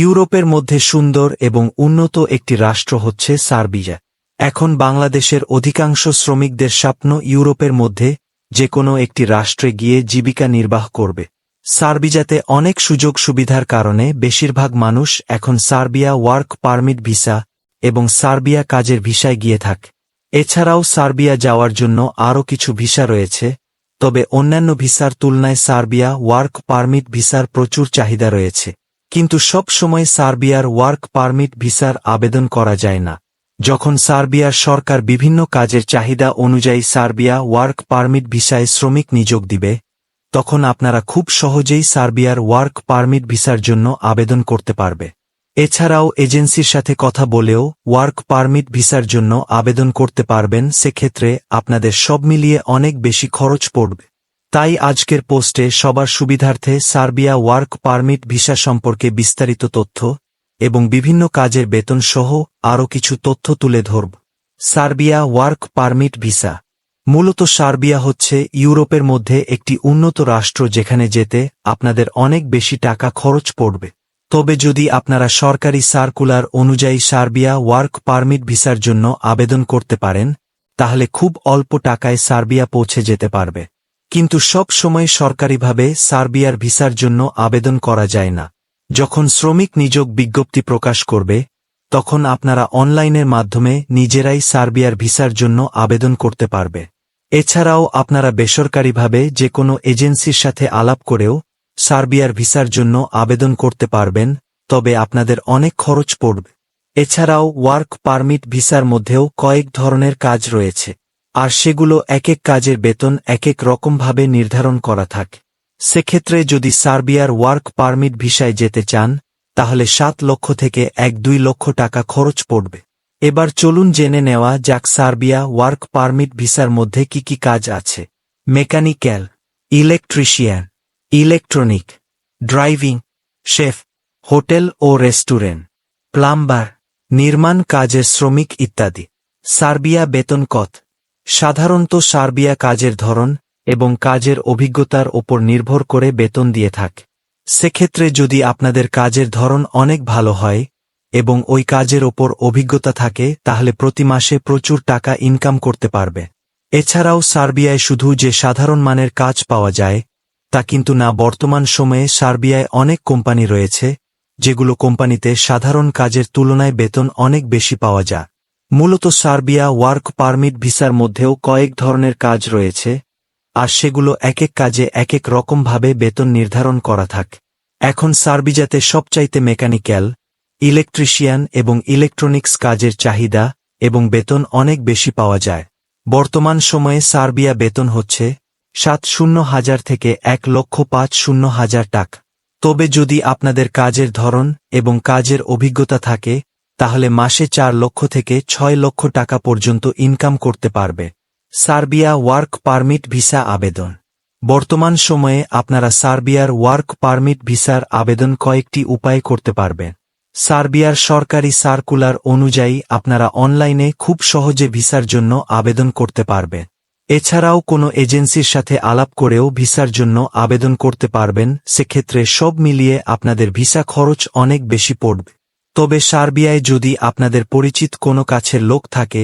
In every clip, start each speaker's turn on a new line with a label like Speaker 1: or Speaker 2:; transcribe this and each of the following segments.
Speaker 1: ইউরোপের মধ্যে সুন্দর এবং উন্নত একটি রাষ্ট্র হচ্ছে সার্বিয়া। এখন বাংলাদেশের অধিকাংশ শ্রমিকদের স্বপ্ন ইউরোপের মধ্যে যে কোনো একটি রাষ্ট্রে গিয়ে জীবিকা নির্বাহ করবে। সার্বিজাতে অনেক সুযোগ সুবিধার কারণে বেশিরভাগ মানুষ এখন সার্বিয়া ওয়ার্ক পারমিট ভিসা এবং সার্বিয়া কাজের ভিসায় গিয়ে থাক। এছাড়াও সার্বিয়া যাওয়ার জন্য আরও কিছু ভিসা রয়েছে, তবে অন্যান্য ভিসার তুলনায় সার্বিয়া ওয়ার্ক পারমিট ভিসার প্রচুর চাহিদা রয়েছে। কিন্তু সব সময় সার্বিয়ার ওয়ার্ক পারমিট ভিসার আবেদন করা যায় না। যখন সার্বিয়ার সরকার বিভিন্ন কাজের চাহিদা অনুযায়ী সার্বিয়া ওয়ার্ক পারমিট ভিসায় শ্রমিক নিযোগ দিবে, তখন আপনারা খুব সহজেই সার্বিয়ার ওয়ার্ক পারমিট ভিসার জন্য আবেদন করতে পারবে। এছাড়াও এজেন্সির সাথে কথা বলেও ওয়ার্ক পারমিট ভিসার জন্য আবেদন করতে পারবেন, সেক্ষেত্রে আপনাদের সব মিলিয়ে অনেক বেশি খরচ পড়বে। তাই আজকের পোস্টে সবার সুবিধার্থে সার্বিয়া ওয়ার্ক পারমিট ভিসা সম্পর্কে বিস্তারিত তথ্য এবং বিভিন্ন কাজের বেতন সহ আরও কিছু তথ্য তুলে ধরব। Serbia work permit visa. মূলত সার্বিয়া হচ্ছে ইউরোপের মধ্যে একটি উন্নত রাষ্ট্র যেখানে যেতে আপনাদের অনেক বেশি টাকা খরচ পড়বে। তবে যদি আপনারা সরকারি সার্কুলার অনুযায়ী সার্বিয়া ওয়ার্ক পারমিট ভিসার জন্য আবেদন করতে পারেন, তাহলে খুব অল্প টাকায় সার্বিয়া পৌঁছে যেতে পারবে। কিন্তু সব সময় সরকারিভাবে সার্বিয়ার ভিসার জন্য আবেদন করা যায় না। যখন শ্রমিক নিযোগ বিজ্ঞপ্তি প্রকাশ করবে, তখন আপনারা অনলাইনের মাধ্যমে নিজেরাই সার্বিয়ার ভিসার জন্য আবেদন করতে পারবে। এছাড়াও আপনারা বেসরকারিভাবে যে কোনো এজেন্সির সাথে আলাপ করেও সার্বিয়ার ভিসার জন্য আবেদন করতে পারবেন, তবে আপনাদের অনেক খরচ পড়বে। এছাড়াও ওয়ার্ক পারমিট ভিসার মধ্যেও কয়েক ধরনের কাজ রয়েছে। আর সেগুলো এক এক কাজের বেতন এক এক রকমভাবে নির্ধারণ করা থাকে। সেক্ষেত্রে যদি সার্বিয়ার ওয়ার্ক পারমিট ভিসায় যেতে চান, তাহলে সাত লক্ষ থেকে এক দুই লক্ষ টাকা খরচ পড়বে। এবার চলুন জেনে নেওয়া যাক সার্বিয়া ওয়ার্ক পারমিট ভিসার মধ্যে কি কি কাজ আছে। Mechanical, electrician, electronic, driving, chef, hotel ও রেস্টুরেন্ট, প্লাম্বার, নির্মাণ কাজের শ্রমিক ইত্যাদি। সার্বিয়া বেতন কত? সাধারণত সার্বিয়া কাজের ধরন এবং কাজের অভিজ্ঞতার ওপর নির্ভর করে বেতন দিয়ে থাক। সেক্ষেত্রে যদি আপনাদের কাজের ধরন অনেক ভালো হয় এবং ওই কাজের ওপর অভিজ্ঞতা থাকে, তাহলে প্রতি মাসে প্রচুর টাকা ইনকাম করতে পারবে। এছাড়াও সার্বিয়ায় শুধু যে সাধারণ মানের কাজ পাওয়া যায়, তা কিন্তু না, বর্তমান সময়ে সার্বিয়ায় অনেক কোম্পানি রয়েছে, যেগুলো কোম্পানিতে সাধারণ কাজের তুলনায় বেতন অনেক বেশি পাওয়া যায়। মূলত সার্বিয়া ওয়ার্ক পারমিট ভিসার মধ্যেও কয়েক ধরনের কাজ রয়েছে, আর সেগুলো এক এক কাজে এক এক রকমভাবে বেতন নির্ধারণ করা থাক। এখন সার্বিজাতে সবচাইতে মেকানিক্যাল, ইলেকট্রিশিয়ান এবং ইলেকট্রনিক্স কাজের চাহিদা এবং বেতন অনেক বেশি পাওয়া যায়। বর্তমান সময়ে সার্বিয়া বেতন হচ্ছে সাত শূন্য হাজার থেকে এক লক্ষ পাঁচ শূন্য হাজার টাকা। তবে যদি আপনাদের কাজের ধরন এবং কাজের অভিজ্ঞতা থাকে তাহলে মাসে চার লক্ষ থেকে ছয় লক্ষ টাকা পর্যন্ত ইনকাম করতে পারবে। সার্বিয়া ওয়ার্ক পারমিট ভিসা আবেদন। বর্তমান সময়ে আপনারা সার্বিয়ার ওয়ার্ক পারমিট ভিসার আবেদন কয়েকটি উপায় করতে পারবেন সার্বিয়ার সরকারি সার্কুলার অনুযায়ী আপনারা অনলাইনে খুব সহজে ভিসার জন্য আবেদন করতে পারবে। এছাড়াও কোনো এজেন্সির সাথে আলাপ করেও ভিসার জন্য আবেদন করতে পারবেন। সেক্ষেত্রে সব মিলিয়ে আপনাদের ভিসা খরচ অনেক বেশি পড়বে। তবে সার্বিয়ায় যদি আপনাদের পরিচিত কোনো কাছের লোক থাকে,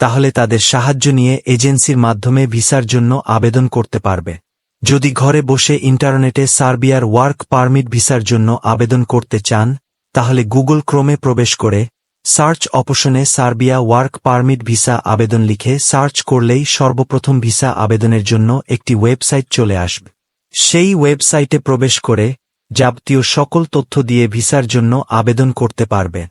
Speaker 1: তাহলে তাদের সাহায্য নিয়ে এজেন্সির মাধ্যমে ভিসার জন্য আবেদন করতে পারবে। যদি ঘরে বসে ইন্টারনেটে সার্বিয়ার ওয়ার্ক পারমিট ভিসার জন্য আবেদন করতে চান, তাহলে গুগল ক্রোমে প্রবেশ করে সার্চ অপশনে সার্বিয়া ওয়ার্ক পারমিট ভিসা আবেদন লিখে সার্চ করলেই সর্বপ্রথম ভিসা আবেদনের জন্য একটি ওয়েবসাইট চলে আসবে। সেই ওয়েবসাইটে প্রবেশ করে যাবতীয় সকল তথ্য দিয়ে ভিসার জন্য আবেদন করতে পারবে।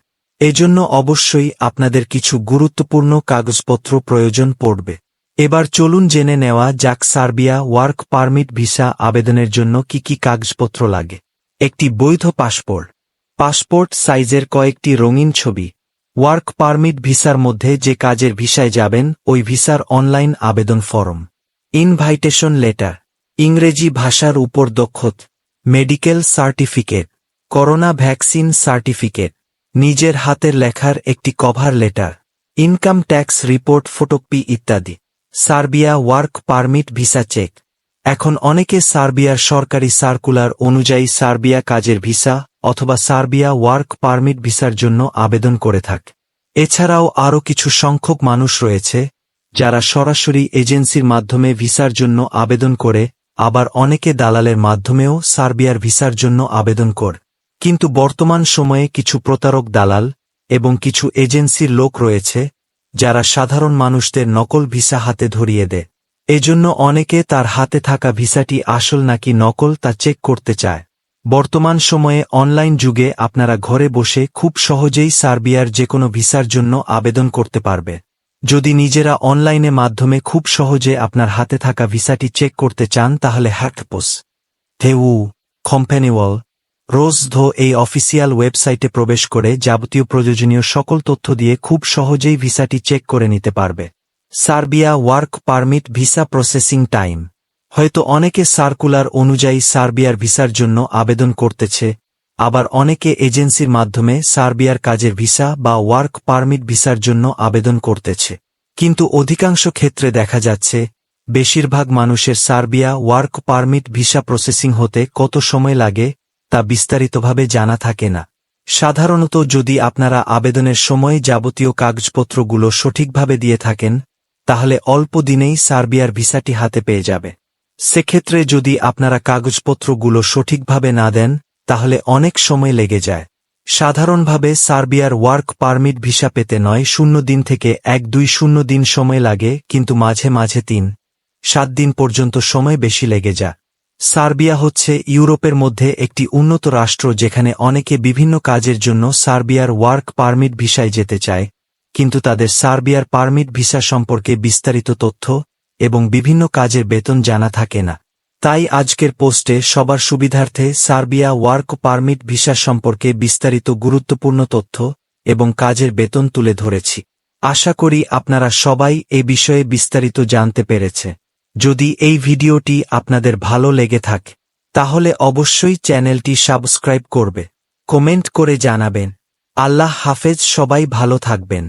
Speaker 1: এজন্য অবশ্যই আপনাদের কিছু গুরুত্বপূর্ণ কাগজপত্র প্রয়োজন পড়বে। এবার চলুন জেনে নেওয়া যাক সার্বিয়া ওয়ার্ক পারমিট ভিসা আবেদনের জন্য কি কি কাগজপত্র লাগে। একটি বৈধ পাসপোর্ট পাসপোর্ট সাইজের কয়েকটি রঙিন ছবি, ওয়ার্ক পারমিট ভিসার মধ্যে যে কাজের ভিসায় যাবেন, ওই ভিসার অনলাইন আবেদন ফরম, ইনভাইটেশন লেটার, ইংরেজি ভাষার উপর দক্ষত medical certificate, corona vaccine certificate, নিজের হাতের লেখার একটি cover letter, income tax report photocopy ইত্যাদি। Serbia work permit visa check. এখন অনেকে সার্বিয়ার সরকারি সার্কুলার অনুযায়ী সার্বিয়া কাজের ভিসা অথবা সার্বিয়া ওয়ার্ক পারমিট ভিসার জন্য আবেদন করে থাক। এছাড়াও আরও কিছু সংখ্যক মানুষ রয়েছে, যারা সরাসরি এজেন্সির মাধ্যমে ভিসার জন্য আবেদন করে আবার অনেকে দালালের মাধ্যমেও সার্বিয়ার ভিসার জন্য আবেদন কর। কিন্তু বর্তমান সময়ে কিছু প্রতারক দালাল এবং কিছু এজেন্সির লোক রয়েছে, যারা সাধারণ মানুষদের নকল ভিসা হাতে ধরিয়ে দেয়। এজন্য অনেকে তার হাতে থাকা ভিসাটি আসল নাকি নকল তা চেক করতে চায়। বর্তমান সময়ে অনলাইন যুগে আপনারা ঘরে বসে খুব সহজেই সার্বিয়ার যে কোনো ভিসার জন্য আবেদন করতে পারবে। যদি নিজেরা অনলাইনে মাধ্যমে খুব সহজে আপনার হাতে থাকা ভিসাটি চেক করতে চান, তাহলে হ্যাকপোস থেউ কম্প্যানিওয়াল রোজধো এই অফিসিয়াল ওয়েবসাইটে প্রবেশ করে যাবতীয় প্রয়োজনীয় সকল তথ্য দিয়ে খুব সহজেই ভিসাটি চেক করে নিতে পারবে। Serbia work permit visa processing time. হয়তো অনেকে সার্কুলার অনুযায়ী সার্বিয়ার ভিসার জন্য আবেদন করতেছে আবার অনেকে এজেন্সির মাধ্যমে সার্বিয়ার কাজের ভিসা বা ওয়ার্ক পারমিট ভিসার জন্য আবেদন করতেছে। কিন্তু অধিকাংশ ক্ষেত্রে দেখা যাচ্ছে, বেশিরভাগ মানুষের Serbia work permit visa processing হতে কত সময় লাগে, তা বিস্তারিতভাবে জানা থাকে না। সাধারণত যদি আপনারা আবেদনের সময় যাবতীয় কাগজপত্রগুলো সঠিকভাবে দিয়ে থাকেন, তাহলে অল্প দিনেই সার্বিয়ার ভিসাটি হাতে পেয়ে যাবে। সেক্ষেত্রে যদি আপনারা কাগজপত্রগুলো সঠিকভাবে না দেন তাহলে অনেক সময় লেগে যায়। সাধারণভাবে সার্বিয়ার ওয়ার্ক পারমিট ভিসা পেতে নয়, শূন্য দিন থেকে এক, দুই, শূন্য দিন সময় লাগে, কিন্তু মাঝে মাঝে তিন, সাত দিন পর্যন্ত সময় বেশি লেগে যায়। সার্বিয়া হচ্ছে ইউরোপের মধ্যে একটি উন্নত রাষ্ট্র যেখানে অনেকে বিভিন্ন কাজের জন্য সার্বিয়ার ওয়ার্ক পারমিট ভিসায় যেতে চায়, কিন্তু তাদের সার্বিয়ার পারমিট ভিসা সম্পর্কে বিস্তারিত তথ্য এবং বিভিন্ন কাজের বেতন জানা থাকে না। তাই আজকের পোস্টে সবার সুবিধার্থে সার্বিয়া ওয়ার্ক পারমিট ভিসা সম্পর্কে বিস্তারিত গুরুত্বপূর্ণ তথ্য এবং কাজের বেতন তুলে ধরেছি। আশা করি আপনারা সবাই এ বিষয়ে বিস্তারিত জানতে পেরেছে। যদি এই ভিডিওটি আপনাদের ভালো লেগে থাকে, তাহলে অবশ্যই চ্যানেলটি সাবস্ক্রাইব করবে। কমেন্ট করে জানাবেন। আল্লাহ হাফেজ, সবাই ভালো থাকবেন।